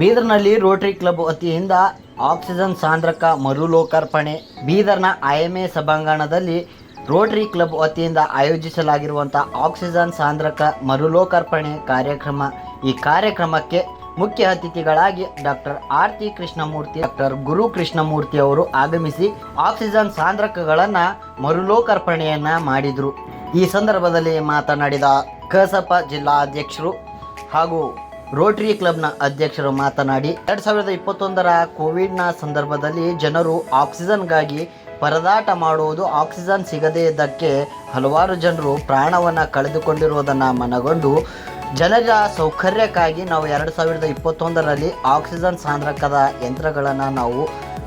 ಬೀದರ್ನಲ್ಲಿ Rotary club ವತಿಯಿಂದ oxygen ಸಾಂದ್ರಕ ಮರುಲೋಕಾರ್ಪಣೆ. ಬೀದರ್ನ ಐಎಂಎ ಸಭಾಂಗಣದಲ್ಲಿ ರೋಟರಿ ಕ್ಲಬ್ ವತಿಯಿಂದ ಆಯೋಜಿಸಲಾಗಿರುವಂಥ ಆಕ್ಸಿಜನ್ ಸಾಂದ್ರಕ ಮರುಲೋಕಾರ್ಪಣೆ ಕಾರ್ಯಕ್ರಮ. ಈ ಕಾರ್ಯಕ್ರಮಕ್ಕೆ ಮುಖ್ಯ ಅತಿಥಿಗಳಾಗಿ ಡಾಕ್ಟರ್ ಆರ್ತಿ ಕೃಷ್ಣಮೂರ್ತಿ, ಡಾಕ್ಟರ್ ಗುರು ಕೃಷ್ಣಮೂರ್ತಿ ಅವರು ಆಗಮಿಸಿ ಆಕ್ಸಿಜನ್ ಸಾಂದ್ರಕಗಳನ್ನು ಮರುಲೋಕಾರ್ಪಣೆಯನ್ನ ಮಾಡಿದರು. ಈ ಸಂದರ್ಭದಲ್ಲಿ ಮಾತನಾಡಿದ ಕಸಪ ಜಿಲ್ಲಾ ಅಧ್ಯಕ್ಷರು ಹಾಗೂ ರೋಟರಿ ಕ್ಲಬ್ನ ಅಧ್ಯಕ್ಷರು ಮಾತನಾಡಿ, ಎರಡ್ ಸಾವಿರದ ಇಪ್ಪತ್ತೊಂದರ ಕೋವಿಡ್ನ ಸಂದರ್ಭದಲ್ಲಿ ಜನರು ಆಕ್ಸಿಜನ್ಗಾಗಿ ಪರದಾಟ ಮಾಡುವುದು ಆಕ್ಸಿಜನ್ ಸಿಗದೇ ಇದ್ದಕ್ಕೆ ಹಲವಾರು ಜನರು ಪ್ರಾಣವನ್ನು ಕಳೆದುಕೊಂಡಿರುವುದನ್ನು ಮನಗೊಂಡು, ಜನರ ಸೌಕರ್ಯಕ್ಕಾಗಿ ನಾವು ಎರಡು ಸಾವಿರದ ಇಪ್ಪತ್ತೊಂದರಲ್ಲಿ ಆಕ್ಸಿಜನ್ ಸಾಂದ್ರಕದ ಯಂತ್ರಗಳನ್ನು ನಾವು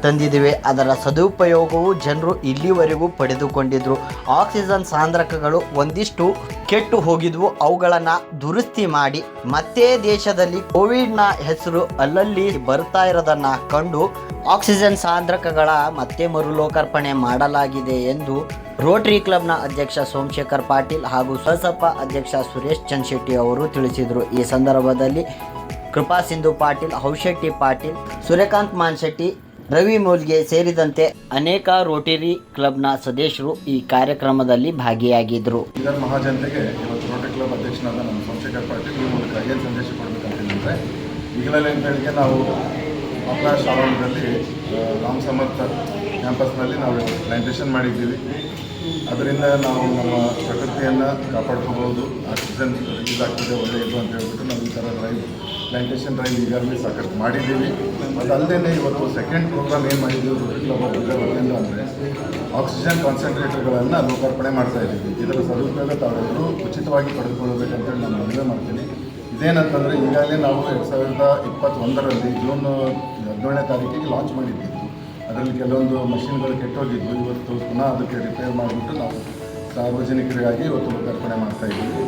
ತಂದಿದ್ದೀವಿ ಅದರ ಸದುಪಯೋಗವು ಜನರು ಇಲ್ಲಿವರೆಗೂ ಪಡೆದುಕೊಂಡಿದ್ರು. ಆಕ್ಸಿಜನ್ ಸಾಂದ್ರಕಗಳು ಒಂದಿಷ್ಟು ಕೆಟ್ಟು ಹೋಗಿದ್ವು. ಅವುಗಳನ್ನು ದುರಸ್ತಿ ಮಾಡಿ ಮತ್ತೆ ದೇಶದಲ್ಲಿ ಕೋವಿಡ್ನ ಹೆಸರು ಅಲ್ಲಲ್ಲಿ ಬರ್ತಾ ಇರೋದನ್ನ ಕಂಡು ಆಕ್ಸಿಜನ್ ಸಾಂದ್ರಕಗಳ ಮತ್ತೆ ಮರುಲೋಕಾರ್ಪಣೆ ಮಾಡಲಾಗಿದೆ ಎಂದು ರೋಟರಿ ಕ್ಲಬ್ನ ಅಧ್ಯಕ್ಷ ಸೋಮಶೇಖರ್ ಪಾಟೀಲ್ ಹಾಗೂ ಸ್ವಸಪ ಅಧ್ಯಕ್ಷ ಸುರೇಶ್ ಚಂದ್ಶೆಟ್ಟಿ ಅವರು ತಿಳಿಸಿದರು. ಈ ಸಂದರ್ಭದಲ್ಲಿ ಕೃಪಾ ಸಿಂಧು ಪಾಟೀಲ್, ಹೌಶೆಟ್ಟಿ ಪಾಟೀಲ್, ಸೂರ್ಯಕಾಂತ್ ಮಾನ್ಶೆಟ್ಟಿ ರವಿ ಮೌಲ್ಗೆ ಸೇರಿದಂತೆ ಅನೇಕ ರೋಟರಿ ಕ್ಲಬ್ನ ಸದಸ್ಯರು ಈ ಕಾರ್ಯಕ್ರಮದಲ್ಲಿ ಭಾಗಿಯಾಗಿದ್ದರು ಬೀದರ್ ಮಹಾಜನತೆಗೆ ಇವತ್ತು ರೋಟರಿ ಕ್ಲಬ್ ಅಧ್ಯಕ್ಷನಾದ ನಮ್ಮ ಸೋಮಶೇಖರ್ ಪಾಟೀಲ್ ಈ ಮೂಲಕ ಏನು ಸಂದೇಶ ಕೊಡಬೇಕಂತ ಹೇಳಿದ್ರೆ ಈಗಲೇ ಹೇಳಿಕೆ ನಾವು ಮಕ್ಕಳ ಶಾಲಾಂಗದಲ್ಲಿ ರಾಮ್ ಸಮರ್ಥ ಕ್ಯಾಂಪಸ್ನಲ್ಲಿ ನಾವು ಪ್ಲಾಂಟೇಷನ್ ಮಾಡಿದ್ದೀವಿ. ಅದರಿಂದ ನಾವು ನಮ್ಮ ಪ್ರಕೃತಿಯನ್ನು ಕಾಪಾಡ್ಕೋಬಹುದು, ಆಕ್ಸಿಜನ್ ಇದಾಗ್ತದೆ, ಒಳ್ಳೆಯದು ಅಂತ ಹೇಳ್ಬಿಟ್ಟು ನಾವು ಈ ಥರ ಡ್ರೈವ್ ಪ್ಲಾಂಟೇಷನ್ ಡ್ರೈವ್ ಈಗಾಗಲೇ ಸಾಕಷ್ಟು ಮಾಡಿದ್ದೀವಿ. ಮತ್ತು ಅಲ್ಲದೇ ಇವತ್ತು ಸೆಕೆಂಡ್ ಪ್ರೋಗ್ರಾಮ್ ಏನು ಮಾಡಿದ್ದೀವಿ ವತಿಯಿಂದ ಅಂದರೆ ಆಕ್ಸಿಜನ್ ಕಾನ್ಸಂಟ್ರೇಟರ್ಗಳನ್ನು ಲೋಕಾರ್ಪಣೆ ಮಾಡ್ತಾ ಇದ್ದೀವಿ. ಇದರ ಸದುಪಯೋಗ ತಾವೆಲ್ಲರೂ ಉಚಿತವಾಗಿ ಪಡೆದುಕೊಳ್ಳಬೇಕಂತೇಳಿ ನಾನು ಮನವಿ ಮಾಡ್ತೀನಿ. ಇದೇನಂತಂದರೆ ಈಗಾಗಲೇ ನಾವು ಎರಡು ಸಾವಿರದ ಇಪ್ಪತ್ತೊಂದರಲ್ಲಿ ಜೂನ್ ಹದಿನೇಳನೇ ತಾರೀಕಿಗೆ ಲಾಂಚ್ ಮಾಡಿದ್ದಿತ್ತು ಅದರಲ್ಲಿ ಕೆಲವೊಂದು ಮಷಿನ್ಗಳು ಕೆಟ್ಟೋಗಿದ್ವು. ಇವತ್ತು ಪುನಃ ಅದಕ್ಕೆ ರಿಪೇರ್ ಮಾಡಿಬಿಟ್ಟು ನಾವು ಸಾರ್ವಜನಿಕರಿಗಾಗಿ ಇವತ್ತು ಲೋಕಾರ್ಪಣೆ ಮಾಡ್ತಾ ಇದ್ದೀವಿ.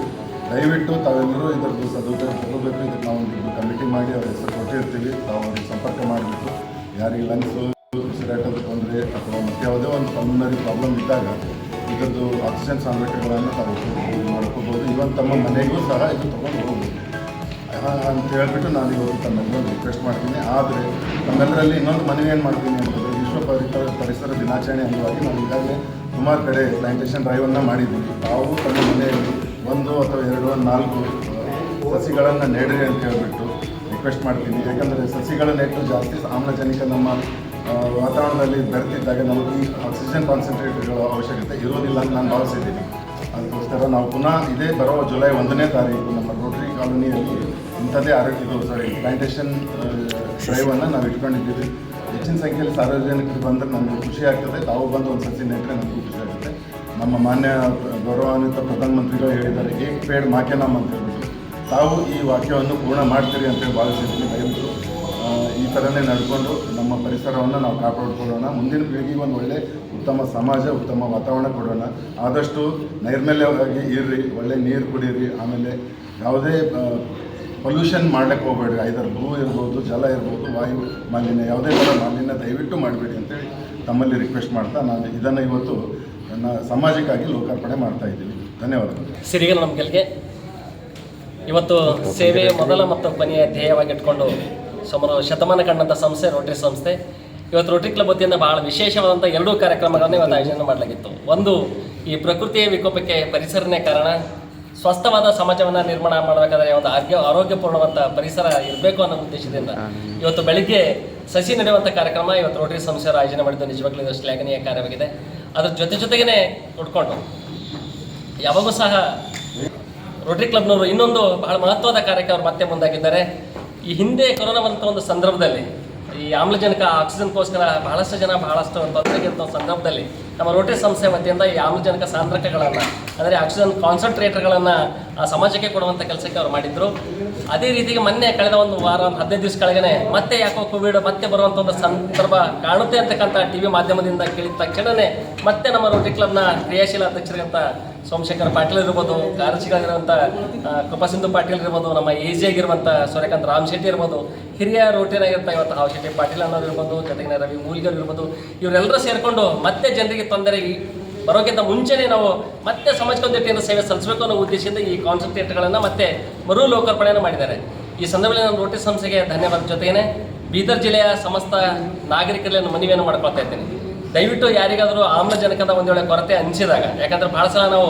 ದಯವಿಟ್ಟು ತಾವೆಲ್ಲರೂ ಇದರದ್ದು ಸದುಪಯೋಗ ತಗೋಬೇಕು ಇದಕ್ಕೆ ನಾವು ಒಂದು ಕಮಿಟಿ ಮಾಡಿ ಅವ್ರ ಹೆಸರು ಕೊಟ್ಟಿರ್ತೀವಿ. ತಾವು ಅವ್ರಿಗೆ ಸಂಪರ್ಕ ಮಾಡಿಬಿಟ್ಟು ಯಾರಿಗೆ ಲಂಗ್ಸು ಉಸಿರಾಟದ ತೊಂದರೆ ಅಥವಾ ಮತ್ತೆ ಯಾವುದೇ ಒಂದು ಪಲ್ಮನರಿ ಪ್ರಾಬ್ಲಮ್ ಇದ್ದಾಗ ಇದರದ್ದು ಆಕ್ಸಿಜನ್ ಸಾಮಗ್ರಿಗಳನ್ನು ತಾವು ಮಾಡ್ಕೋಬೋದು. ಇವನ್ ತಮ್ಮ ಮನೆಗೂ ಸಹ ಇದು ತೊಗೊಂಡು ಹೋಗ್ಬೋದು. ಅಂತ ಹೇಳ್ಬಿಟ್ಟು ನಾನು ಇವತ್ತು ತಮ್ಮೆಲ್ಲರೂ ರಿಕ್ವೆಸ್ಟ್ ಮಾಡ್ತೀನಿ. ಆದರೆ ನಮ್ಮೆಲ್ಲರಲ್ಲಿ ಇನ್ನೊಂದು ಮನವಿ ಏನು ಮಾಡ್ತೀನಿ ಅಂತಂದರೆ ವಿಶ್ವ ಪರಿಸರ ಪರಿಸರ ದಿನಾಚರಣೆ ಅಂಗವಾಗಿ ನಾವು ಈಗಾಗಲೇ ಸುಮಾರು ಕಡೆ ಪ್ಲಾಂಟೇಷನ್ ಡ್ರೈವನ್ನು ಮಾಡಿದ್ದೀವಿ. ತಾವು ತಮ್ಮ ಮನೆಯಲ್ಲಿ ಒಂದು ಅಥವಾ ಎರಡು, ನಾಲ್ಕು ಸಸಿಗಳನ್ನು ನೆಡ್ರಿ ಅಂತ ಹೇಳ್ಬಿಟ್ಟು ರಿಕ್ವೆಸ್ಟ್ ಮಾಡ್ತೀನಿ. ಯಾಕಂದರೆ ಸಸಿಗಳ ನೆಟ್ಟು ಜಾಸ್ತಿ ಆಮ್ಲಜನಕ ನಮ್ಮ ವಾತಾವರಣದಲ್ಲಿ ಬೆರೆತಿದ್ದಾಗ ನಮಗೆ ಈ ಆಕ್ಸಿಜನ್ ಕಾನ್ಸಂಟ್ರೇಟ್ಗಳ ಅವಶ್ಯಕತೆ ಇರೋದಿಲ್ಲ ಅಂತ ನಾನು ಭಾವಿಸಿದ್ದೀನಿ. ಅದಕ್ಕೋಸ್ಕರ ನಾವು ಪುನಃ ಇದೇ ಬರೋ ಜುಲೈ ಒಂದನೇ ತಾರೀಕು ನಮ್ಮ ರೋಟರಿ ಕಾಲೋನಿಯಲ್ಲಿ ಇಂಥದ್ದೇ ಆರೋಗ್ಯ ಇದು ಸಾರಿ ಪ್ಲಾಂಟೇಷನ್ ಡ್ರೈವನ್ನು ನಾವು ಇಟ್ಕೊಂಡಿದ್ದೀವಿ. ಹೆಚ್ಚಿನ ಸಂಖ್ಯೆಯಲ್ಲಿ ಸಾರ್ವಜನಿಕರು ಬಂದರೆ ನಮಗೆ ಖುಷಿ ಆಗ್ತದೆ. ತಾವು ಬಂದು ಒಂದು ಸಸಿ ನೆಟ್ಟರೆ ನಮಗೆ ಖುಷಿ ಆಗುತ್ತೆ ನಮ್ಮ ಮಾನ್ಯ ಗೌರವಾನ್ವಿತ ಪ್ರಧಾನಮಂತ್ರಿಗಳು ಹೇಳಿದ್ದಾರೆ, ಏಕ್ ಪೇಡ್ ಮಾಕೆ ನಮ್ಮ ಅಂತ ಹೇಳ್ಬಿಟ್ಟು ತಾವು ಈ ವಾಕ್ಯವನ್ನು ಪೂರ್ಣ ಮಾಡ್ತೀರಿ ಅಂತೇಳಿ ಭಾವಿಸಿದ್ದೀನಿ ದಯವಿಟ್ಟು. ಈ ಥರನೇ ನಡ್ಕೊಂಡು ನಮ್ಮ ಪರಿಸರವನ್ನು ನಾವು ಕಾಪಾಡಿಕೊಳ್ಳೋಣ. ಮುಂದಿನ ಪೀಳಿಗೆಗೆ ಒಂದು ಒಳ್ಳೆ ಉತ್ತಮ ಸಮಾಜ, ಉತ್ತಮ ವಾತಾವರಣ ಕೊಡೋಣ. ಆದಷ್ಟು ನೈರ್ಮಲ್ಯವಾಗಿ ಇರ್ರಿ, ಒಳ್ಳೆ ನೀರು ಕುಡೀರಿ, ಆಮೇಲೆ ಯಾವುದೇ ಪೊಲ್ಯೂಷನ್ ಮಾಡಲಿಕ್ಕೆ ಹೋಗಬೇಡ್ರಿ. ಐದರ ಭೂ ಇರ್ಬೋದು, ಜಲ ಇರ್ಬೋದು, ವಾಯು ಮಾಲಿನ್ಯ, ಯಾವುದೇ ಥರ ಮಾಲಿನ್ಯ ದಯವಿಟ್ಟು ಮಾಡಬೇಡಿ ಅಂತೇಳಿ ತಮ್ಮಲ್ಲಿ ರಿಕ್ವೆಸ್ಟ್ ಮಾಡ್ತಾ ನಾನು ಇದನ್ನು ಇವತ್ತು ನನ್ನ ಸಮಾಜಕ್ಕಾಗಿ ಲೋಕಾರ್ಪಣೆ ಮಾಡ್ತಾ ಇದ್ದೀವಿ. ಧನ್ಯವಾದಗಳು. ಸಿರಿಗಲ್ಲ ನಮ್ಮ ಗೆಲ್ಗೆ. ಇವತ್ತು ಸೇವೆ ಮೊದಲ ಮತ್ತು ಕೊನೆಯ ಧ್ಯೇಯವಾಗಿ ಇಟ್ಕೊಂಡು ಸುಮಾರು ಶತಮಾನ ಕಂಡಂಥ ಸಂಸ್ಥೆ ರೋಟರಿ ಸಂಸ್ಥೆ. ಇವತ್ತು ರೋಟರಿ ಕ್ಲಬ್ ವತಿಯಿಂದ ಬಹಳ ವಿಶೇಷವಾದಂಥ ಎರಡೂ ಕಾರ್ಯಕ್ರಮಗಳನ್ನು ಇವತ್ತು ಆಯೋಜನೆ ಮಾಡಲಾಗಿತ್ತು. ಒಂದು, ಈ ಪ್ರಕೃತಿಯ ವಿಕೋಪಕ್ಕೆ ಪರಿಸರನೇ ಕಾರಣ. ಸ್ವಸ್ಥವಾದ ಸಮಾಜವನ್ನು ನಿರ್ಮಾಣ ಮಾಡಬೇಕಾದ್ರೆ ಒಂದು ಆರೋಗ್ಯ ಆರೋಗ್ಯಪೂರ್ಣವಂಥ ಪರಿಸರ ಇರಬೇಕು ಅನ್ನೋ ಉದ್ದೇಶದಿಂದ ಇವತ್ತು ಬೆಳಿಗ್ಗೆ ಸಸಿ ನಡೆಯುವಂಥ ಕಾರ್ಯಕ್ರಮ ಇವತ್ತು ರೋಟರಿ ಸಂಸ್ಥೆಯವರು ಆಯೋಜನೆ ಮಾಡಿದ್ದು ನಿಜವಾಗ್ಲೂ ಇದು ಶ್ಲಾಘನೀಯ ಕಾರ್ಯವಾಗಿದೆ. ಅದ್ರ ಜೊತೆ ಜೊತೆಗೇನೆ ನೋಡಿಕೊಂಡು. ಯಾವಾಗೂ ಸಹ ರೋಟರಿ ಕ್ಲಬ್ನವರು ಇನ್ನೊಂದು ಬಹಳ ಮಹತ್ವದ ಕಾರ್ಯಕ್ಕೆ ಅವರು ಮತ್ತೆ ಮುಂದಾಗಿದ್ದಾರೆ. ಈ ಹಿಂದೆ ಕೊರೋನಾ ಬಂದಂಥ ಒಂದು ಸಂದರ್ಭದಲ್ಲಿ ಈ ಆಮ್ಲಜನಕ ಆಕ್ಸಿಜನ್ಗೋಸ್ಕರ ಬಹಳಷ್ಟು ಜನ ಬಹಳಷ್ಟು ತೊಂದರೆಗಿಂತ ಸಂದರ್ಭದಲ್ಲಿ ನಮ್ಮ ರೋಟರಿ ಸಂಸ್ಥೆ ವತಿಯಿಂದ ಈ ಆಮ್ಲಜನಕ ಸಾಂದ್ರಕಗಳನ್ನು, ಅಂದರೆ ಆಕ್ಸಿಜನ್ ಕಾನ್ಸಂಟ್ರೇಟರ್ಗಳನ್ನು ಸಮಾಜಕ್ಕೆ ಕೊಡುವಂಥ ಕೆಲಸಕ್ಕೆ ಅವರು ಮಾಡಿದ್ರು. ಅದೇ ರೀತಿಗೆ ಮೊನ್ನೆ ಕಳೆದ ಒಂದು ವಾರ, ಒಂದು ಹದಿನೈದು ದಿವಸ ಕೆಳಗನೆ ಮತ್ತೆ ಯಾಕೋ ಕೋವಿಡ್ ಮತ್ತೆ ಬರುವಂಥ ಒಂದು ಸಂದರ್ಭ ಕಾಣುತ್ತೆ ಅಂತಕ್ಕಂಥ ಟಿ ವಿ ಮಾಧ್ಯಮದಿಂದ ಕೇಳಿದ ತಕ್ಷಣವೇ ಮತ್ತೆ ನಮ್ಮ ರೋಟರಿ ಕ್ಲಬ್ನ ಕ್ರಿಯಾಶೀಲ ಅಧ್ಯಕ್ಷರಿಗಂತ ಸೋಮಶೇಖರ್ ಪಾಟೀಲ್ ಇರ್ಬೋದು ಕಾರ್ಯದರ್ಶಿಗಳಾಗಿರುವಂಥ ಕೃಪಾಸಿಂಧು ಪಾಟೀಲ್ ಇರ್ಬೋದು, ನಮ್ಮ ಎ ಜಿ ಆಗಿರುವಂಥ ಸೂರ್ಯಕಾಂತ್ ರಾಮ್ ಶೆಟ್ಟಿ ಇರ್ಬೋದು, ಹಿರಿಯ ರೋಟಿನಾಗಿರ್ತ ಇವತ್ತು ಹಾವ್ ಶೆಟ್ಟಿ ಪಾಟೀಲ್ ಅನ್ನೋರು ಇರ್ಬೋದು ಜೊತೆಗೆ ರವಿ ಮೂಲ್ಗರ್ ಇರ್ಬೋದು, ಇವರೆಲ್ಲರೂ ಸೇರಿಕೊಂಡು ಮತ್ತೆ ಜನರಿಗೆ ತೊಂದರೆ ಬರೋಕ್ಕಿಂತ ಮುಂಚೆನೇ ನಾವು ಮತ್ತೆ ಸಮಾಜಕ್ಕೆ ಸೇವೆ ಸಲ್ಲಿಸಬೇಕು ಅನ್ನೋ ಉದ್ದೇಶದಿಂದ ಈ ಕಾನ್ಸಂಟ್ರೇಟ್ಗಳನ್ನು ಮತ್ತೆ ಮರು ಲೋಕಾರ್ಪಣೆಯನ್ನು ಮಾಡಿದ್ದಾರೆ. ಈ ಸಂದರ್ಭದಲ್ಲಿ ನಾನು ರೋಟರಿ ಸಂಸ್ಥೆಗೆ ಧನ್ಯವಾದ ಜೊತೆಗೇನೆ ಬೀದರ್ ಜಿಲ್ಲೆಯ ಸಮಸ್ತ ನಾಗರಿಕರಲ್ಲಿ ನಾನು ಮನವಿಯನ್ನು ಮಾಡ್ಕೊಳ್ತಾ ಇದ್ದೇನೆ. ದಯವಿಟ್ಟು ಯಾರಿಗಾದರೂ ಆಮ್ಲಜನಕದ ಒಂದು ವೇಳೆ ಕೊರತೆ ಅನಿಸಿದಾಗ, ಯಾಕಂದ್ರೆ ಬಹಳ ಸಲ ನಾವು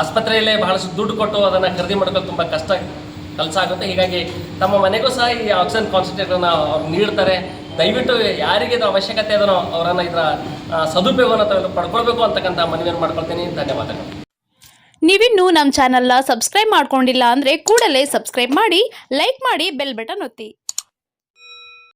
ಆಸ್ಪತ್ರೆಯಲ್ಲೇ ಬಹಳಷ್ಟು ದುಡ್ಡು ಕೊಟ್ಟು ಅದನ್ನು ಖರೀದಿ ಮಾಡ್ಕೊಳ್ಳೋದು ತುಂಬ ಕಷ್ಟ ಕೆಲಸ ಆಗುತ್ತೆ. ಹೀಗಾಗಿ ತಮ್ಮ ಮನೆಗೂ ಸಹ ಈ ಆಕ್ಸಿಜನ್ ಕಾನ್ಸಂಟ್ರೇಟರ್ನ ಅವ್ರು ನೀಡ್ತಾರೆ. ದಯವಿಟ್ಟು ಯಾರಿಗೆ ಇದು ಅವಶ್ಯಕತೆ ಅದನ್ನು ಅವರನ್ನು ಇದರ ಸದುಪಯೋಗವನ್ನು ತಾವೆಲ್ಲ ಪಡ್ಕೊಳ್ಬೇಕು ಅಂತಕ್ಕಂಥ ಮನವಿಯನ್ನು ಮಾಡ್ಕೊಳ್ತೀನಿ. ಧನ್ಯವಾದಗಳು. ನೀವಿನ್ನೂ ನಮ್ಮ ಚಾನಲ್ನ ಸಬ್ಸ್ಕ್ರೈಬ್ ಮಾಡ್ಕೊಂಡಿಲ್ಲ ಅಂದರೆ ಕೂಡಲೇ ಸಬ್ಸ್ಕ್ರೈಬ್ ಮಾಡಿ ಲೈಕ್ ಮಾಡಿ ಬೆಲ್ ಬಟನ್ ಒತ್ತಿ.